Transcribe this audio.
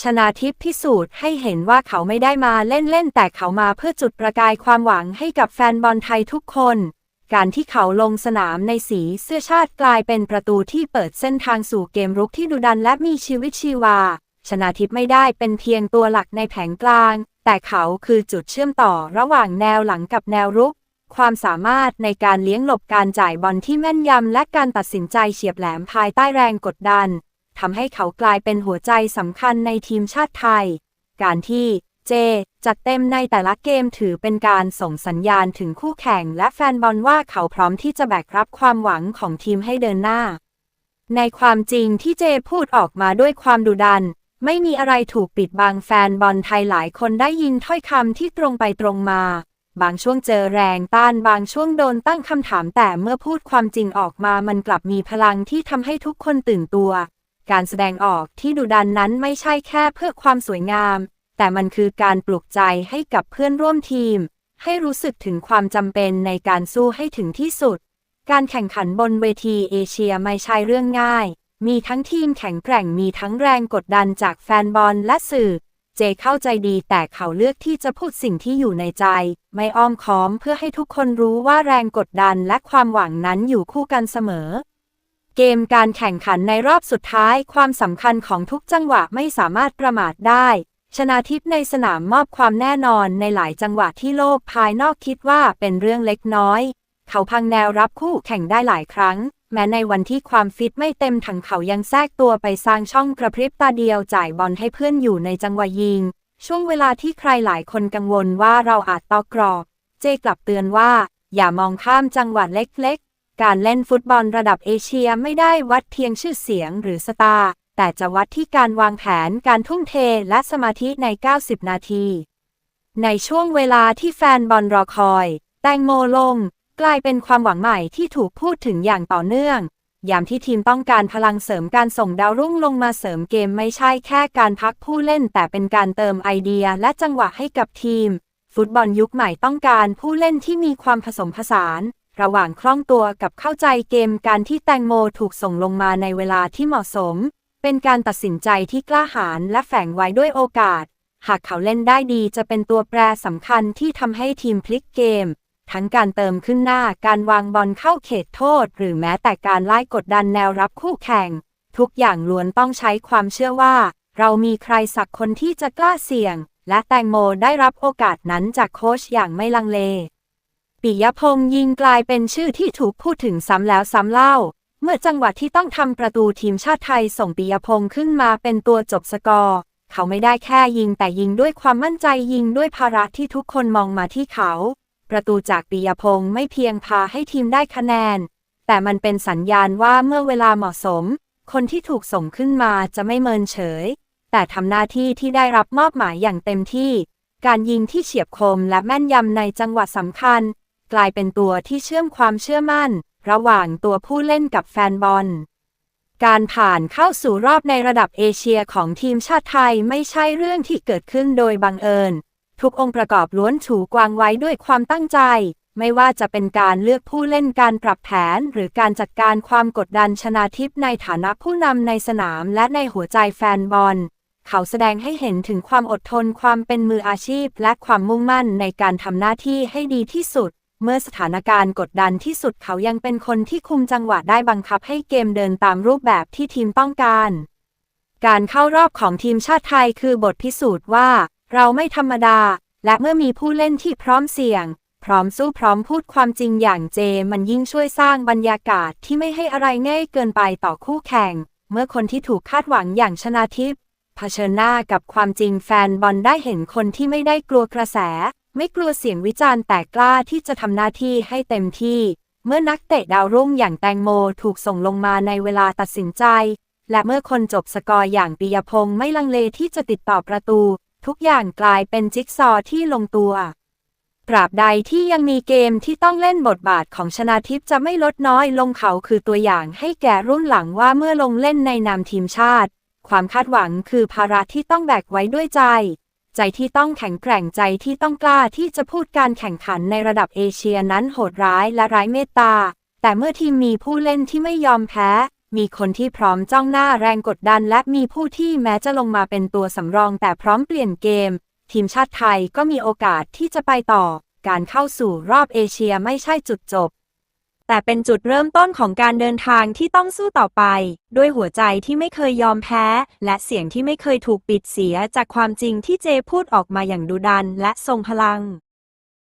ชนาทิพย์พิสูจน์ให้เห็นว่าเขาไม่ได้มาเล่นๆ แต่เขามาเพื่อจุดประกายความหวังให้กับแฟนบอลไทยทุกคน การที่เขาลงสนามในสีเสื้อชาติกลายเป็นประตูที่เปิดเส้นทางสู่เกมรุกที่ดุดันและมีชีวิตชีวา ชนาทิพย์ไม่ได้เป็นเพียงตัวหลักในแผงกลาง แต่เขาคือจุดเชื่อมต่อระหว่างแนวหลังกับแนวรุก ความสามารถในการเลี้ยงหลบการจ่ายบอลที่แม่นยำและการตัดสินใจเฉียบแหลมภายใต้แรงกดดัน ทำให้เขากลายเป็นหัวใจสำคัญในทีมชาติไทย การที่เจจัดเต็มในแต่ละเกมถือเป็นการส่งสัญญาณถึงคู่แข่ง และแฟนบอลว่าเขาพร้อมที่จะแบกรับความหวังของทีมให้เดินหน้า ในความจริงที่เจพูดออกมาด้วยความดุดัน ไม่มีอะไรถูกปิดบังแฟนบอลไทยหลายคนได้ยินถ้อยคำที่ตรงไปตรงมา บางช่วงเจอแรงต้านบางช่วงโดนตั้งคำถามแต่เมื่อพูดความจริงออกมามันกลับมีพลังที่ทำให้ทุกคนตื่นตัว การแสดงออกที่ดุดันนั้นไม่ใช่แค่เพื่อความสวยงาม แต่มันคือการปลุกใจให้กับเพื่อนร่วมทีม ให้รู้สึกถึงความจำเป็นในการสู้ให้ถึงที่สุด การแข่งขันบนเวทีเอเชียไม่ใช่เรื่องง่าย มีทั้งทีมแข็งแกร่งมีทั้งแรงกดดันจากแฟนบอลและสื่อ เจเข้าใจดีแต่เขาเลือกที่จะพูดสิ่งที่อยู่ในใจ ไม่อ้อมค้อมเพื่อให้ทุกคนรู้ว่าแรงกดดันและความหวังนั้นอยู่คู่กันเสมอ เกมการแข่งขันในรอบสุดท้ายความสำคัญของทุกจังหวะไม่สามารถประมาทได้ ชนาทิพในสนามมอบความแน่นอนในหลายจังหวะที่โลกภายนอกคิดว่าเป็นเรื่องเล็กน้อย เขาพังแนวรับคู่แข่งได้หลายครั้ง แม้ในวันที่ความฟิตไม่เต็มถังเขายังแทรกตัวไปสร้างช่องกระพริบตาเดียวจ่ายบอลให้เพื่อนอยู่ในจังหวะยิง ช่วงเวลาที่ใครหลายคนกังวลว่าเราอาจตอกรอบ เจกลับเตือนว่า อย่ามองข้ามจังหวะเล็ก การเล่นฟุตบอลระดับเอเชียไม่ได้วัดเพียงชื่อเสียงหรือสตาร์แต่จะวัดที่การวางแผนการทุ่มเทและสมาธิใน 90 นาที ในช่วงเวลาที่แฟนบอลรอคอย แตงโมลง กลายเป็นความหวังใหม่ที่ถูกพูดถึงอย่างต่อเนื่อง ยามที่ทีมต้องการพลังเสริมการส่งดาวรุ่งลงมาเสริมเกมไม่ใช่แค่การพักผู้เล่น แต่เป็นการเติมไอเดียและจังหวะให้กับทีม ฟุตบอลยุคใหม่ต้องการผู้เล่นที่มีความผสมผสาน ระหว่างคล่องตัวกับเข้าใจเกมการที่แตงโมถูกส่งลงมาในเวลาที่เหมาะสม เป็นการตัดสินใจที่กล้าหาญและแฝงไว้ด้วยโอกาส หากเขาเล่นได้ดีจะเป็นตัวแปรสำคัญที่ทำให้ทีมพลิกเกม ทั้งการเติมขึ้นหน้าการวางบอลเข้าเขตโทษ หรือแม้แต่การไล่กดดันแนวรับคู่แข่ง ทุกอย่างล้วนต้องใช้ความเชื่อว่า เรามีใครสักคนที่จะกล้าเสี่ยง และแตงโมได้รับโอกาสนั้นจากโค้ชอย่างไม่ลังเล ปิยพงษ์ยิงกลายเป็นชื่อที่ถูกพูดถึงซ้ำแล้วซ้ำเล่า เมื่อจังหวะที่ต้องทำประตูทีมชาติไทยส่งปิยพงษ์ขึ้นมาเป็นตัวจบสกอร์ เขาไม่ได้แค่ยิงแต่ยิงด้วยความมั่นใจยิงด้วยภาระที่ทุกคนมองมาที่เขา ประตูจากปิยพงษ์ไม่เพียงพาให้ทีมได้คะแนน แต่มันเป็นสัญญาณว่าเมื่อเวลาเหมาะสม คนที่ถูกส่งขึ้นมาจะไม่เมินเฉย แต่ทำหน้าที่ที่ได้รับมอบหมายอย่างเต็มที่ การยิงที่เฉียบคมและแม่นยำในจังหวะสำคัญ กลายเป็นตัวที่เชื่อมความเชื่อมั่น ระหว่างตัวผู้เล่นกับแฟนบอล การผ่านเข้าสู่รอบในระดับเอเชียของทีมชาติไทยไม่ใช่เรื่องที่เกิดขึ้นโดยบังเอิญ ทุกองค์ประกอบล้วนถูกวางไว้ด้วยความตั้งใจ ไม่ว่าจะเป็นการเลือกผู้เล่นการปรับแผน หรือการจัดการความกดดันชนาทิพในฐานะผู้นำในสนามและในหัวใจแฟนบอลเขาแสดงให้เห็นถึงความอดทนความเป็นมืออาชีพ และความมุ่งมั่นในการทำหน้าที่ให้ดีที่สุด เมื่อสถานการณ์กดดันที่สุดเขายังเป็นคนที่คุมจังหวะได้บังคับให้เกมเดินตามรูปแบบที่ทีมต้องการ การเข้ารอบของทีมชาติไทยคือบทพิสูจน์ว่า เราไม่ธรรมดา และเมื่อมีผู้เล่นที่พร้อมเสี่ยง พร้อมสู้พร้อมพูดความจริงอย่างเจมันยิ่งช่วยสร้างบรรยากาศที่ไม่ให้อะไรง่ายเกินไปต่อคู่แข่ง เมื่อคนที่ถูกคาดหวังอย่างชนาทิพย์เผชิญหน้ากับความจริงแฟนบอลได้เห็นคนที่ไม่ได้กลัวกระแส ไม่กลัวเสียงวิจารณ์แต่กล้าที่จะทำหน้าที่ให้เต็มที่ เมื่อนักเตะดาวรุ่งอย่างแตงโมถูกส่งลงมาในเวลาตัดสินใจ และเมื่อคนจบสกอร์อย่างปิยพงษ์ไม่ลังเลที่จะติดต่อประตู ทุกอย่างกลายเป็นจิ๊กซอที่ลงตัวตราบใดที่ยังมีเกมที่ต้องเล่นบทบาทของชนาทิพย์จะไม่ลดน้อยลงเขาคือตัวอย่างให้แก่รุ่นหลังว่าเมื่อลงเล่นในนามทีมชาติ ความคาดหวังคือภาระที่ต้องแบกไว้ด้วยใจ ใจที่ต้องแข็งแกร่งใจที่ต้องกล้าที่จะพูดการแข่งขันในระดับเอเชียนั้นโหดร้ายและไร้เมตตา แต่เมื่อทีมมีผู้เล่นที่ไม่ยอมแพ้ มีคนที่พร้อมจ้องหน้าแรงกดดัน และมีผู้ที่แม้จะลงมาเป็นตัวสำรองแต่พร้อมเปลี่ยนเกม ทีมชาติไทยก็มีโอกาสที่จะไปต่อ การเข้าสู่รอบเอเชียไม่ใช่จุดจบ แต่เป็นจุดเริ่มต้นของการเดินทางที่ต้องสู้ต่อไป ด้วยหัวใจที่ไม่เคยยอมแพ้ และเสียงที่ไม่เคยถูกปิดเสียจากความจริงที่เจพูดออกมาอย่างดุดันและทรงพลัง